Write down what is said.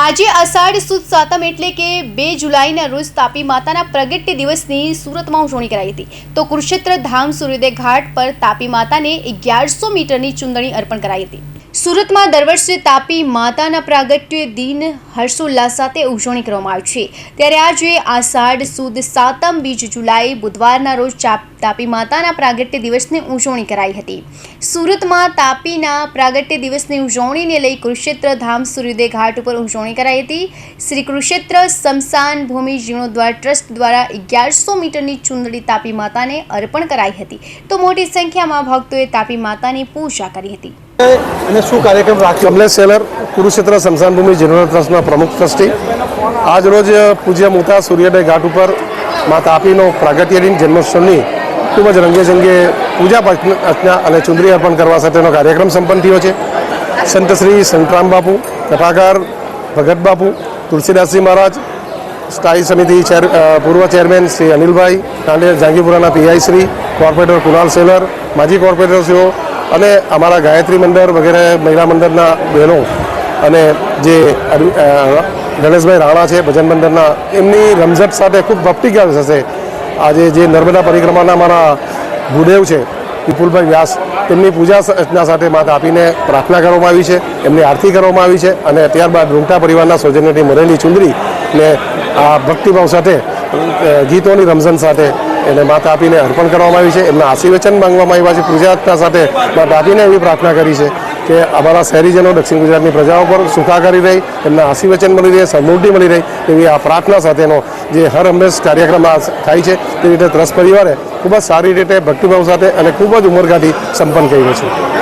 આજે અષાઢ સુદ સાતમ એટલે કે બે જુલાઈના રોજ તાપી માતાના પ્રગટ્ય દિવસની સુરતમાં ઉજવણી કરાઈ હતી. તો કુરુક્ષેત્ર ધામ સૂર્યોદય ઘાટ પર તાપી માતાને અગિયારસો મીટરની ચુંદડી અર્પણ કરાઈ હતી. સુરતમાં દર વર્ષે તાપી માતાના પ્રાગટ્ય દિન હર્ષોલ્લાસ સાથે ઉજવણી કરવામાં આવે છે. ત્યારે આજે આષાઢ સુદ સાતમ બીજ જુલાઈ બુધવારના રોજ તાપી માતાના પ્રાગટ્ય દિવસની ઉજવણી કરાઈ હતી. સુરતમાં તાપીના પ્રાગટ્ય દિવસની ઉજવણીને લઈ કુરુક્ષેત્ર ધામ સૂર્યોદય ઘાટ ઉપર ઉજવણી કરાઈ હતી. શ્રી કુરુક્ષેત્ર સ્મશાન ભૂમિ જીર્ણોદ્વાર ટ્રસ્ટ દ્વારા અગિયારસો મીટરની ચુંદડી તાપી માતાને અર્પણ કરાઈ હતી. તો મોટી સંખ્યામાં ભક્તોએ તાપી માતાની પૂજા કરી હતી. અને શું કાર્યક્રમ રાખ્યો? કમલેશ સેલર, કુરુક્ષેત્ર સ્મશાન ભૂમિ જનરલ ટ્રસ્ટના પ્રમુખ ટ્રસ્ટી. આજ રોજ પૂજ્ય મોતા સૂર્યોદય ઘાટ ઉપર મા તાપીનો પ્રાગટ્ય દિન, જન્મોત્સવની ખૂબ જ રંગેચંગે પૂજા અર્ચના અને ચુંદરી અર્પણ કરવા સાથેનો કાર્યક્રમ સંપન્ન થયો છે. સંત શ્રી સંતરામ બાપુ, કથાકાર ભગત બાપુ, તુલસીદાસજી મહારાજ, સ્થાયી સમિતિ ચેર પૂર્વ ચેરમેન શ્રી અનિલભાઈ કાંડે જાંગીપુરાના પીઆઈ શ્રી, કોર્પોરેટર કુનાલ સેલર, માજી કોર્પોરેટરશ્રીઓ અને અમારા ગાયત્રી મંડળ વગેરે મહિલા મંડળના બહેનો અને જે ગણેશભાઈ રાણા છે, ભજન મંડળના, એમની રમઝટ સાથે ખૂબ ભક્તિગાર થશે આજે જે નર્મદા પરિક્રમાના અમારા ગુરુદેવ છે, વિપુલભાઈ વ્યાસ તેમની પૂજા અર્ચના સાથે માતા આપીને પ્રાર્થના કરવામાં આવી છે, એમની આરતી કરવામાં આવી છે અને ત્યારબાદ રૂમટા પરિવારના સૌજન્યથી મરેલી ચુંદડી ને આ ભક્તિભાવ સાથે ગીતોની રમઝન સાથે એને માતા આપીને અર્પણ કરવામાં આવી છે. એમના આશીર્વચન માંગવામાં આવ્યા છે પૂજા અર્ચના સાથે. માતા આપીને એવી પ્રાર્થના કરી છે કે અમારા શહેરીજનો દક્ષિણ ગુજરાતની પ્રજાઓ પર સુખાકારી રહી, એમના આશીર્વચન મળી રહે, સમૃદ્ધિ મળી રહી એવી આ પ્રાર્થના સાથેનો જે હર હંમેશ કાર્યક્રમ થાય છે તે રીતે ત્રસ પરિવારે ખૂબ જ સારી રીતે ભક્તિભાવ સાથે અને ખૂબ જ ઉમરગાથી સંપન્ન કર્યો છે.